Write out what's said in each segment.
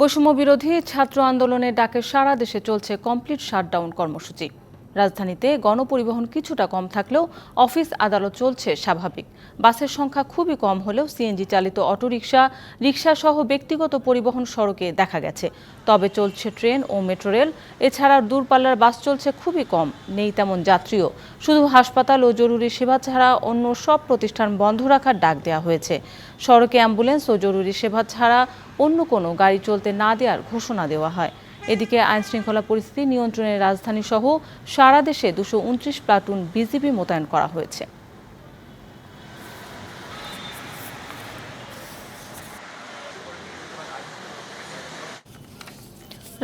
বৈষম্য বিরোধী ছাত্র আন্দোলনের ডাকে সারা দেশে চলছে কমপ্লিট শাটডাউন কর্মসূচি। রাজধানীতে গণপরিবহন কিছুটা কম থাকলেও অফিস আদালত চলছে স্বাভাবিক। বাসের সংখ্যা খুবই কম হলেও সিএনজি চালিত অটোরিকশা রিকশা সহ ব্যক্তিগত পরিবহন সড়কে দেখা গেছে। তবে চলছে ট্রেন ও মেট্রো রেল, এছাড়া দূরপাল্লার বাস চলছে খুবই কম। নেই তেমন যাত্রীও। শুধু হাসপাতাল ও জরুরি সেবা ছাড়া অন্য সব প্রতিষ্ঠান বন্ধ রাখার ডাক দেওয়া হয়েছে। সড়কে অ্যাম্বুলেন্স ও জরুরি সেবা ছাড়া অন্য কোনো গাড়ি চলতে না দেওয়ার ঘোষণা দেওয়া হয়। এদিকে আইনশৃঙ্খলা পরিস্থিতি নিয়ন্ত্রণে রাজধানী সহ সারা দেশে দুশো প্লাটুন বিজিবি মোতায়েন করা হয়েছে।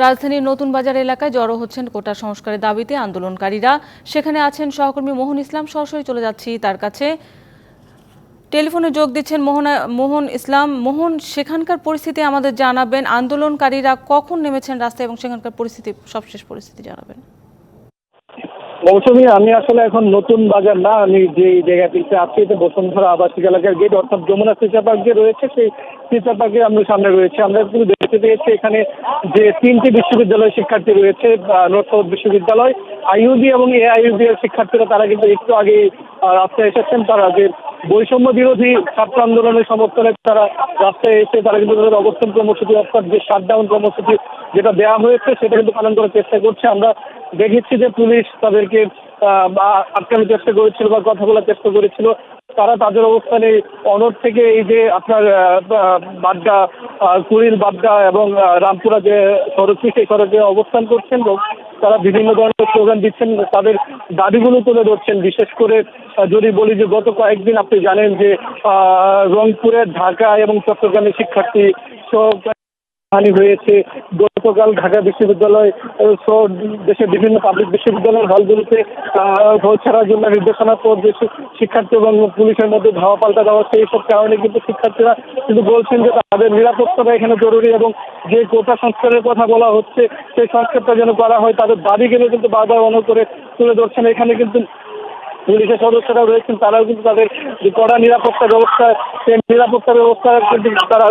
রাজধানীর নতুন বাজার এলাকায় জড়ো হচ্ছেন কোটা সংস্কারের দাবিতে আন্দোলনকারীরা। সেখানে আছেন সহকর্মী মোহন ইসলাম। সরাসরি চলে যাচ্ছি তার কাছে। টেলিফোনে যোগ দিচ্ছেন মোহন মোহন ইসলাম। মোহন, সেখানকার পরিস্থিতি আমাদের জানাবেন। আন্দোলনকারীরা কখন নেমেছেন রাস্তায় এবং সেখানকার পরিস্থিতি, সবশেষ পরিস্থিতি জানাবেন। মৌসুমি আমি আসলে এখন নতুন বাজার না, আমি যে জায়গাটিতে আছি এটা বসুন্ধরা আবাসিক এলাকার গেট অর্থাৎ যমুনা ফিচার পার্ক যে রয়েছে, সেই ফিচার পার্কের আমরা সামনে রয়েছে। আমরা কিন্তু দেখতে পেয়েছি এখানে যে তিনটি বিশ্ববিদ্যালয় শিক্ষার্থী রয়েছে নর্থ সাউথ বিশ্ববিদ্যালয় আইইউবি এবং এ এআইইউবি এর শিক্ষার্থীরা, তারা কিন্তু একটু আগে রাস্তায় এসেছেন। তারা যে বৈষম্য বিরোধী ছাত্র আন্দোলনের সমর্থনে তারা রাস্তায় এসে তারা কিন্তু তাদের অবস্থান কর্মসূচি, অর্থাৎ যে শাটডাউন কর্মসূচি যেটা দেওয়া হয়েছে সেটা কিন্তু পালন করার চেষ্টা করছে। আমরা দেখেছি যে পুলিশ তাদেরকে আটকানোর চেষ্টা করেছিল বা কথা বলার চেষ্টা করেছিল। তারা তাদের অবস্থানে অনড় থেকে এই যে আপনার বাড্ডা কুড়িল বাড্ডা এবং রামপুরা যে সড়কটি সেই সড়কে অবস্থান করছেন এবং তারা বিভিন্ন ধরনের স্লোগান দিচ্ছেন। তাদের দাবিগুলো তুলে ধরছেন। বিশেষ করে যদি বলি যে গত কয়েকদিন আপনি জানেন যে আহ, রংপুরের ঢাকা এবং চট্টগ্রামের শিক্ষার্থী সব হানি হয়েছে। গতকাল ঢাকা বিশ্ববিদ্যালয় সহ দেশের বিভিন্ন পাবলিক বিশ্ববিদ্যালয়ের হলগুলোতে ভোট ছাড়ার জন্য নির্দেশনা পর যে শিক্ষার্থী এবং পুলিশের মধ্যে ধাওয়া পাল্টা দেওয়া সেই সব কারণে কিন্তু শিক্ষার্থীরা কিন্তু বলছেন যে তাদের নিরাপত্তাটা এখানে জরুরি এবং যে কোটা সংস্কারের কথা বলা হচ্ছে, সেই সংস্কারটা যেন করা হয়, তাদের দাবিগুলো কিন্তু বারবার অনু করে তুলে ধরছেন। এখানে কিন্তু পুলিশের সদস্যরা রয়েছেন, তারাও কিন্তু তাদের যে কড়া নিরাপত্তা ব্যবস্থা সেই নিরাপত্তা ব্যবস্থা কিন্তু তারা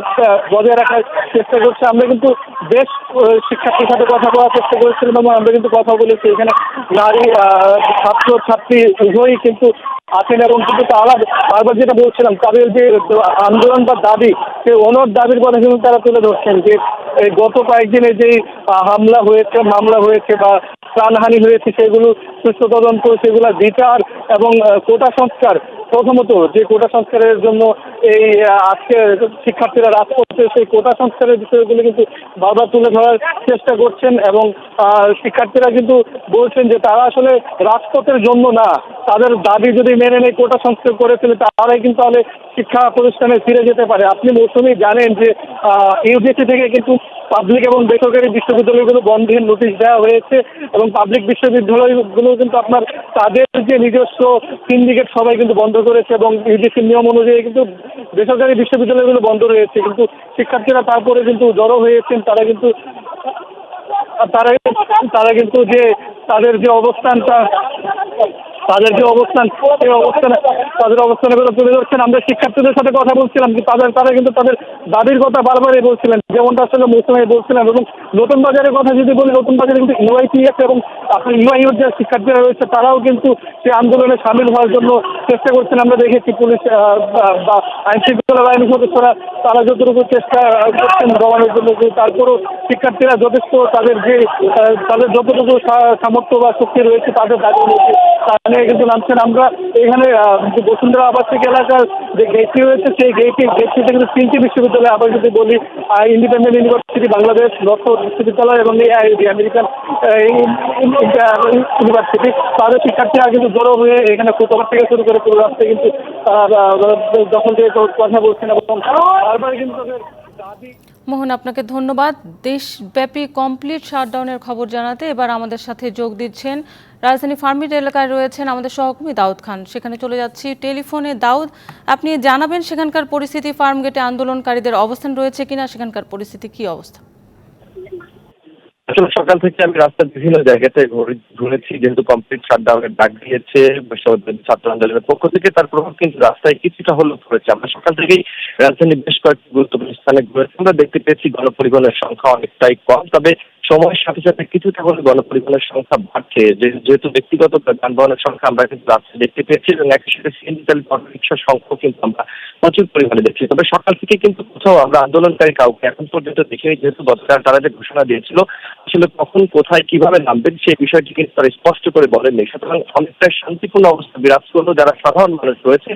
বজায় রাখার চেষ্টা করছে। আমরা কিন্তু বেশ শিক্ষার্থীর সাথে কথা বলার চেষ্টা করেছিলাম এবং আমরা কিন্তু কথা বলেছি। এখানে নারী ছাত্র, ছাত্রী উভয়ই কিন্তু আছেন এবং কিন্তু তারা বারবার যেটা বলছিলাম, তাদের যে আন্দোলন বা দাবি সেই ওনার দাবির কথা কিন্তু তারা তুলে ধরছেন যে, এই গত কয়েকদিনে যেই হামলা হয়েছে, মামলা হয়েছে বা প্রাণহানি হয়েছে, সেগুলো সুস্থ তদন্ত, সেগুলো বিচার এবং কোটা সংস্কার, প্রথমত যে কোটা সংস্কারের জন্য এই আজকে শিক্ষার্থীরা রাজপথে সেই কোটা সংস্কারের বিষয়গুলো কিন্তু বারবার তুলে ধরার চেষ্টা করছেন এবং শিক্ষার্থীরা কিন্তু বলছেন যে তারা আসলে রাজপথের জন্য না। তাদের দাবি যদি মেনে নেয়, কোটা সংস্কার করে ফেলে, তারাই কিন্তু তাহলে শিক্ষা প্রতিষ্ঠানে ফিরে যেতে পারে। আপনি মৌসুমি জানেন যে ইউজিসি থেকে কিন্তু পাবলিক এবং বেসরকারি বিশ্ববিদ্যালয়গুলো বন্ধের নোটিশ দেওয়া হয়েছে এবং পাবলিক বিশ্ববিদ্যালয়গুলো কিন্তু আপনার তাদের যে নিজস্ব সিন্ডিকেট সবাই কিন্তু বন্ধ করেছে এবং ইউজিসির নিয়ম অনুযায়ী কিন্তু বেসরকারি বিশ্ববিদ্যালয়গুলো বন্ধ রয়েছে, কিন্তু শিক্ষার্থীরা তারপরে কিন্তু জড়ো হয়েছেন, তারা কিন্তু, তারা তারা কিন্তু যে তাদের যে অবস্থানটা, তাদের যে অবস্থান, সেই অবস্থানে, তাদের অবস্থানের কথা তুলে ধরছেন। আমরা শিক্ষার্থীদের সাথে কথা বলছিলাম তাদের, তারা কিন্তু তাদের দাবির কথা বারবারই বলছিলেন। যেমনটা আসলে মৌসুমে বলছিলাম, এবং নতুন বাজারের কথা যদি বলি, নতুন বাজারে কিন্তু ইউআইপিএফ এবং আপনার ইউআইউর যে শিক্ষার্থীরা রয়েছে, তারাও কিন্তু সেই আন্দোলনে সামিল হওয়ার জন্য চেষ্টা করছেন। আমরা দেখেছি পুলিশ বা- আইন শৃঙ্খলা বাহিনীর সদস্যরা, তারা যতটুকু চেষ্টা করছেন দমানোর জন্য তারপরও শিক্ষার্থীরা যথেষ্ট তাদের যে তাদের যতটুকু সামর্থ্য বা শক্তি রয়েছে, তাদের দাবি রয়েছে তা নিয়ে কিন্তু নামছেন। আমরা এখানে বসুন্ধরা আবাসিক এলাকার যে গেটটি রয়েছে, সেই গেটটি গেটটিতে কিন্তু তিনটি বিশ্ববিদ্যালয়, আবার যদি বলি ইন্ডিপেন্ডেন্ট ইউনিভার্সিটি বাংলাদেশ নর্থ বিশ্ববিদ্যালয় এবং এআইডি আমেরিকান ইউনিভার্সিটি তাদের শিক্ষার্থীরা কিন্তু জড়ো হয়ে এখানে ফুটওভার থেকে শুরু করে পুরো রাস্তায় কিন্তু দখল দিয়ে কথা বলছেন এবং বারবার কিন্তু মোহন, আপনাকে ধন্যবাদ। দেশব্যাপী কমপ্লিট শাটডাউনের খবর জানাতে এবার আমাদের সাথে যোগ দিচ্ছেন রাজধানী ফার্মিট এলাকায় রয়েছেন আমাদের সহকর্মী দাউদ খান। সেখানে চলে যাচ্ছি। টেলিফোনে দাউদ, আপনি জানাবেন সেখানকার পরিস্থিতি, ফার্ম গেটে আন্দোলনকারীদের অবস্থান রয়েছে কিনা, সেখানকার পরিস্থিতি, কি অবস্থা? আসলে সকাল থেকে আমি রাস্তার বিভিন্ন জায়গাতে ঘুরেছি, যেহেতু কমপ্লিট শাটডাউনের ডাক দিয়েছে ছাত্র আন্দোলনের পক্ষ থেকে। তার প্রভাব কিন্তু রাস্তায় কিছুটা হলেও পড়েছে। আমরা সকাল থেকেই রাজধানী বেশ কয়েকটি গুরুত্বপূর্ণ স্থানে ঘুরেছি। আমরা দেখতে পেয়েছি গণপরিবহনের সংখ্যা অনেকটাই কম। তবে সময়ের সাথে সাথে কিছুটা হলে গণপরিবহনের সংখ্যা বাড়ছে। যেহেতু ব্যক্তিগত যানবাহনের সংখ্যা আমরা কিন্তু দেখতে পেয়েছি এবং একই সাথে সিএনজি চালিত অটোরিক্সার সংখ্যাও কিন্তু আমরা প্রচুর পরিমাণে দেখছি। তবে সকাল থেকে কিন্তু কোথাও আমরা আন্দোলনকারী কাউকে এখন পর্যন্ত দেখিনি, যেহেতু গতকাল তারা যে ঘোষণা দিয়েছিল, আসলে কখন, কোথায়, কীভাবে নামবেন, সেই বিষয়টি কিন্তু তারা স্পষ্ট করে বলেননি। সুতরাং অনেকটা শান্তিপূর্ণ অবস্থা বিরাজ করল যারা সাধারণ মানুষ রয়েছে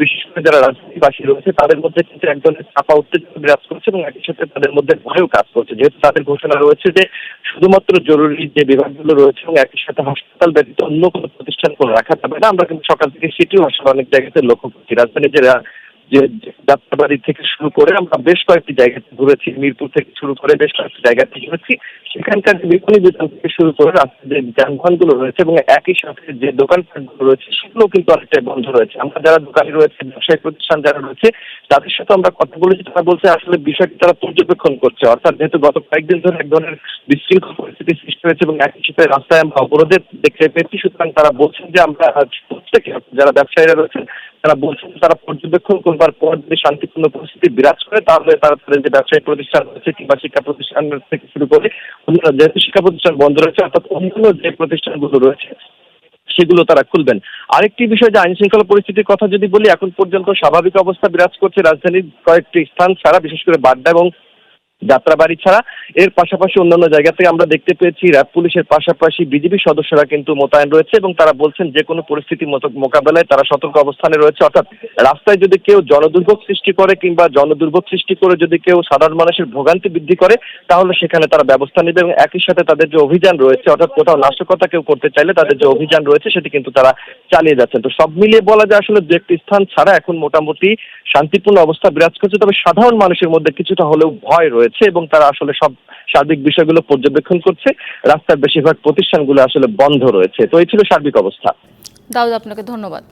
বিশেষ করে যারা রাজনীতিবাসী রয়েছে, তাদের মধ্যে কিন্তু এক ধরনের চাপা উত্তেজনা বিরাজ করছে এবং একই সাথে তাদের মধ্যে ভয়ও কাজ করছে। যেহেতু তাদের ঘোষণা রয়েছে যে শুধুমাত্র জরুরি যে বিভাগগুলো রয়েছে এবং একই সাথে হাসপাতাল ব্যতীত অন্য কোনো প্রতিষ্ঠান কোনো রাখা যাবে না, আমরা কিন্তু সকাল থেকে সেটিও আসলে অনেক জায়গাতে লক্ষ্য করছি। রাজধানীর যে যে যাত্রাবাড়ি থেকে শুরু করে আমরা বেশ কয়েকটি জায়গাতে ঘুরেছি, মিরপুর থেকে শুরু করে বেশ কয়েকটি জায়গাতে ঘুরেছি। সেখানকার বিপণী থেকে শুরু করে রাস্তার যে যানবাহনগুলো রয়েছে এবং একই সাথে যে দোকানপাটগুলো রয়েছে সেগুলো কিন্তু অনেকটাই বন্ধ রয়েছে। আমরা যারা দোকানে রয়েছে ব্যবসায়িক প্রতিষ্ঠান যারা রয়েছে, তাদের সাথে আমরা কথা বলেছি। তারা বলছে, আসলে বিষয়টি তারা পর্যবেক্ষণ করছে। অর্থাৎ যেহেতু গত কয়েকদিন ধরে এক ধরনের বিশৃঙ্খল পরিস্থিতি সৃষ্টি হয়েছে এবং একই সাথে রাস্তায় আমরা অবরোধের দেখতে পেয়েছি। সুতরাং তারা বলছেন যে আমরা প্রত্যেকে যারা ব্যবসায়ীরা রয়েছেন, তারা বলছেন তারা পর্যবেক্ষণ করবার পর যদি শান্তিপূর্ণ পরিস্থিতি বিরাজ করে, তাহলে তারা তাদের যে ব্যবসায়িক প্রতিষ্ঠান রয়েছে কিংবা শিক্ষা প্রতিষ্ঠান থেকে শুরু করে, অন্যান্য যেহেতু শিক্ষা প্রতিষ্ঠান বন্ধ রয়েছে, অর্থাৎ অন্যান্য যে প্রতিষ্ঠানগুলো রয়েছে, সেগুলো তারা খুলবেন। আরেকটি বিষয় যে আইন শৃঙ্খলা পরিস্থিতির কথা যদি বলি, এখন পর্যন্ত স্বাভাবিক অবস্থা বিরাজ করছে রাজধানীর কয়েকটি স্থান ছাড়া, বিশেষ করে বাড্ডা এবং যাত্রাবাড়ি ছাড়া। এর পাশাপাশি অন্যান্য জায়গা থেকে আমরা দেখতে পেয়েছি র্যাব পুলিশের পাশাপাশি বিজিবি সদস্যরা কিন্তু মোতায়েন রয়েছে এবং তারা বলছেন যে কোনো পরিস্থিতি মোকাবেলায় তারা সতর্ক অবস্থানে রয়েছে। অর্থাৎ রাস্তায় যদি কেউ জনদুর্ভোগ সৃষ্টি করে কিংবা জনদুর্ভোগ সৃষ্টি করে যদি কেউ সাধারণ মানুষের ভোগান্তি বৃদ্ধি করে, তাহলে সেখানে তারা ব্যবস্থা নেবে এবং একই সাথে তাদের যে অভিযান রয়েছে, অর্থাৎ কোথাও নাশকতা কেউ করতে চাইলে তাদের যে অভিযান রয়েছে, সেটি কিন্তু তারা চালিয়ে যাচ্ছেন। তো সব মিলিয়ে বলা যায় আসলে দু একটি স্থান ছাড়া এখন মোটামুটি শান্তিপূর্ণ অবস্থা বিরাজ করছে। তবে সাধারণ মানুষের মধ্যে কিছুটা হলেও ভয় রয়েছে এবং তারা আসলে সব সার্বিক বিষয়গুলো পর্যবেক্ষণ করছে। রাস্তার বেশিরভাগ প্রতিষ্ঠানগুলো আসলে বন্ধ রয়েছে। তো এই ছিল সার্বিক অবস্থা। দাউদ, আপনাকে ধন্যবাদ।